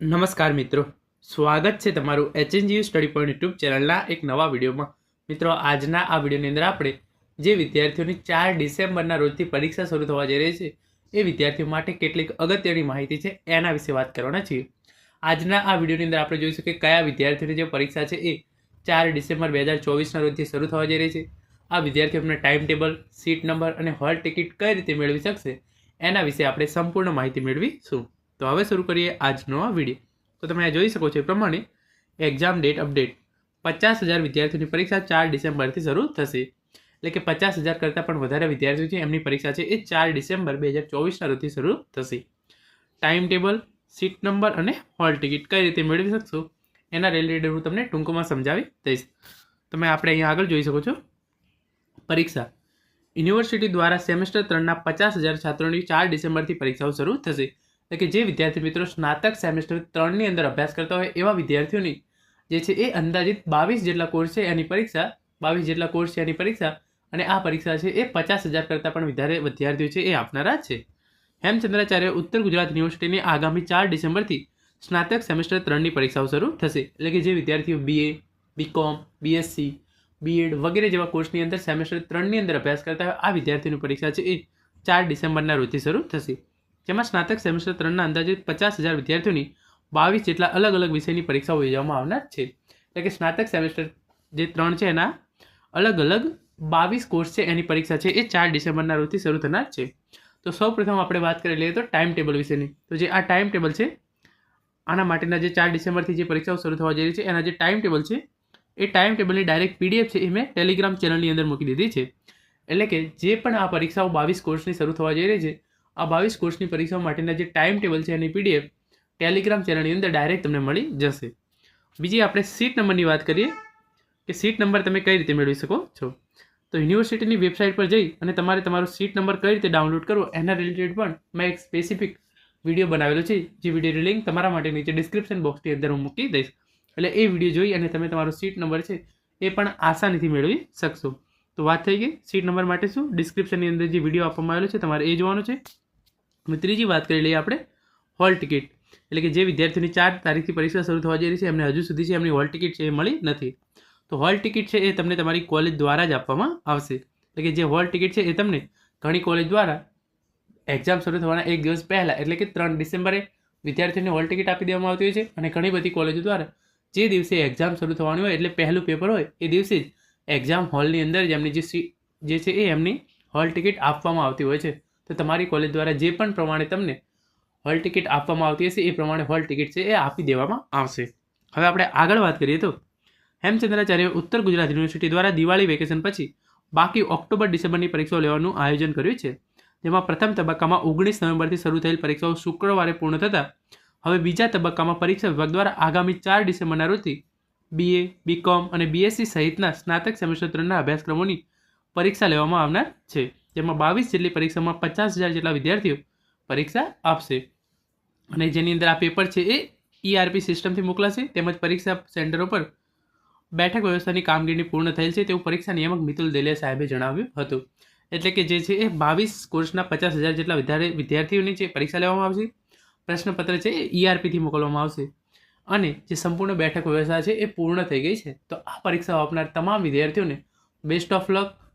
નમસ્કાર મિત્રો. સ્વાગત છે તમારું એચએનજીયુ સ્ટડી પોઈન્ટ યુટ્યુબ ચેનલના એક નવા વિડીયોમાં. મિત્રો, આજના આ વિડીયોની અંદર આપણે જે વિદ્યાર્થીઓની ચાર ડિસેમ્બરના રોજથી પરીક્ષા શરૂ થવા જઈ રહી છે, એ વિદ્યાર્થીઓ માટે કેટલીક અગત્યની માહિતી છે, એના વિશે વાત કરવાના છીએ. આજના આ વિડીયોની અંદર આપણે જોઈશું કે કયા વિદ્યાર્થીઓની જે પરીક્ષા છે, એ ચાર ડિસેમ્બર બે હજાર ચોવીસના રોજથી શરૂ થવા જઈ રહી છે. આ વિદ્યાર્થીઓને ટાઈમ ટેબલ સીટ નંબર અને હોલ ટિકિટ કઈ રીતે મેળવી શકશે, એના વિશે આપણે સંપૂર્ણ માહિતી મેળવીશું. તો હવે શરૂ કરીએ આજનો આ વીડિયો. તો તમે આ જોઈ શકો છો એ પ્રમાણે એક્ઝામ ડેટ અપડેટ પચાસ હજાર વિદ્યાર્થીઓની પરીક્ષા ચાર ડિસેમ્બરથી શરૂ થશે. એટલે કે પચાસ હજાર કરતાં પણ વધારે વિદ્યાર્થીઓ છે, એમની પરીક્ષા છે એ ચાર ડિસેમ્બર બે હજાર ચોવીસના રોજથી શરૂ થશે. ટાઈમ ટેબલ સીટ નંબર અને હોલ ટિકિટ કઈ રીતે મેળવી શકશો? એના રિલેટેડ હું તમને ટૂંકમાં સમજાવી દઈશ. તમે આપણે અહીંયા આગળ જોઈ શકો છો. પરીક્ષા. યુનિવર્સિટી દ્વારા સેમેસ્ટર ત્રણના પચાસ હજાર છાત્રોની ચાર ડિસેમ્બરથી પરીક્ષાઓ શરૂ થશે. કે જે વિદ્યાર્થી મિત્રો સ્નાતક સેમેસ્ટર ત્રણની અંદર અભ્યાસ કરતા હોય એવા વિદ્યાર્થીઓની જે છે એ અંદાજિત બાવીસ જેટલા કોર્સ છે એની પરીક્ષા, બાવીસ જેટલા કોર્સ છે એની પરીક્ષા અને આ પરીક્ષા છે એ પચાસ હજાર કરતાં પણ વધારે વિદ્યાર્થીઓ છે એ આપનારા છે. હેમચંદ્રાચાર્ય ઉત્તર ગુજરાત યુનિવર્સિટીની આગામી ચાર ડિસેમ્બરથી સ્નાતક સેમેસ્ટર ત્રણની પરીક્ષાઓ શરૂ થશે. એટલે કે જે વિદ્યાર્થીઓ બીએ બીકોમ બીએસસી બીએડ વગેરે જેવા કોર્સની અંદર સેમેસ્ટર ત્રણની અંદર અભ્યાસ કરતા હોય આ વિદ્યાર્થીઓની પરીક્ષા છે એ ચાર ડિસેમ્બરના રોજથી શરૂ થશે. જેમાં સ્નાતક સેમેસ્ટર ત્રણના અંદાજે પચાસ હજાર વિદ્યાર્થીઓની બાવીસ જેટલા અલગ અલગ વિષયની પરીક્ષાઓ યોજવામાં આવનાર છે. એટલે કે સ્નાતક સેમેસ્ટર જે ત્રણ છે એના અલગ અલગ બાવીસ કોર્સ છે એની પરીક્ષા છે એ ચાર ડિસેમ્બરના રોજથી શરૂ થનાર છે. તો સૌ પ્રથમ આપણે વાત કરી લઈએ તો ટાઈમ ટેબલ વિશેની. તો જે આ ટાઈમ ટેબલ છે, આના માટેના જે ચાર ડિસેમ્બરથી જે પરીક્ષાઓ શરૂ થવા જઈ રહી છે, એના જે ટાઈમ ટેબલ છે, એ ટાઈમ ટેબલની ડાયરેક્ટ પીડીએફ છે એ મેં ટેલિગ્રામ ચેનલની અંદર મૂકી દીધી છે. એટલે કે જે પણ આ પરીક્ષાઓ બાવીસ કોર્સની શરૂ થવા જઈ રહી છે આ બાવીસ કોર્સની પરીક્ષા માટેના જે ટાઈમ ટેબલ છે એની પીડીએફ ટેલિગ્રામ ચેનલની અંદર ડાયરેક્ટ તમને મળી જશે. બીજી આપણે સીટ નંબરની વાત કરીએ, કે સીટ નંબર તમે કઈ રીતે મેળવી શકો છો? તો યુનિવર્સિટીની વેબસાઇટ પર જઈ અને તમારે તમારો સીટ નંબર કઈ રીતે ડાઉનલોડ કરવો એના રિલેટેડ પણ મેં એક સ્પેસિફિક વીડિયો બનાવેલો છે, જે વિડીયોની લિંક તમારા માટે નીચે ડિસ્ક્રિપ્શન બોક્સની અંદર હું મૂકી દઈશ. એટલે એ વીડિયો જોઈ અને તમે તમારો સીટ નંબર છે એ પણ આસાનીથી મેળવી શકશો. તો વાત થઈ ગઈ. સીટ નંબર માટે શું? ડિસ્ક્રિપ્શનની અંદર જે વીડિયો આપવામાં આવેલો છે, તમારે એ જોવાનો છે. ત્રીજી વાત કરી લઈએ આપણે હોલ ટિકિટ. એટલે કે જે વિદ્યાર્થીઓની ચાર તારીખથી પરીક્ષા શરૂ થવા જઈ રહી છે, એમને હજુ સુધી છે એમની હોલ ટિકિટ છે એ મળી નથી. તો હોલ ટિકિટ છે એ તમને તમારી કોલેજ દ્વારા જ આપવામાં આવશે. એટલે કે જે હોલ ટિકિટ છે એ તમને ઘણી કોલેજ દ્વારા એક્ઝામ શરૂ થવાના એક દિવસ પહેલાં, એટલે કે ત્રણ ડિસેમ્બરે વિદ્યાર્થીઓને હોલ ટિકિટ આપી દેવામાં આવતી હોય છે અને ઘણી બધી કોલેજો દ્વારા જે દિવસે એક્ઝામ શરૂ થવાની હોય, એટલે પહેલું પેપર હોય, એ દિવસે જ એક્ઝામ હોલની અંદર જ એમની જે સી, જે છે એ એમની હોલ ટિકિટ આપવામાં આવતી હોય છે. તો તમારી કોલેજ દ્વારા જે પણ પ્રમાણે તમને હોલ ટિકિટ આપવામાં આવતી હશે, એ પ્રમાણે હોલ ટિકિટ છે એ આપી દેવામાં આવશે. હવે આપણે આગળ વાત કરીએ તો હેમચંદ્રાચાર્ય ઉત્તર ગુજરાત યુનિવર્સિટી દ્વારા દિવાળી વેકેશન પછી બાકી ઓક્ટોબર, ડિસેમ્બરની પરીક્ષાઓ લેવાનું આયોજન કર્યું છે. જેમાં પ્રથમ તબક્કામાં ઓગણીસ નવેમ્બરથી શરૂ થયેલ પરીક્ષાઓ શુક્રવારે પૂર્ણ થતાં હવે બીજા તબક્કામાં પરીક્ષા વિભાગ દ્વારા આગામી ચાર ડિસેમ્બરના રોજથી બીએ બીકોમ અને બીએસસી સહિતના સ્નાતક સેમેસ્ટર અભ્યાસક્રમોની પરીક્ષા લેવામાં આવનાર છે. જેમાં બાવીસ જેટલી પરીક્ષામાં પચાસ હજાર જેટલા વિદ્યાર્થીઓ પરીક્ષા આપશે. અને જેની અંદર આ પેપર છે એ ઈઆરપી સિસ્ટમથી મોકલાશે. તેમજ પરીક્ષા સેન્ટરો પર બેઠક વ્યવસ્થાની કામગીરી પૂર્ણ થયેલ છે તેવું પરીક્ષા નિયામક મિતુલ દેલિયા સાહેબે જણાવ્યું હતું. એટલે કે જે છે એ બાવીસ કોર્સના પચાસ હજાર જેટલા વિદ્યાર્થીઓની જે પરીક્ષા લેવામાં આવશે. પ્રશ્નપત્ર છે એ ઈઆરપીથી મોકલવામાં આવશે. અને જે સંપૂર્ણ બેઠક વ્યવસ્થા છે એ પૂર્ણ થઈ ગઈ છે. તો આ પરીક્ષાઓ આપનાર તમામ વિદ્યાર્થીઓને best of luck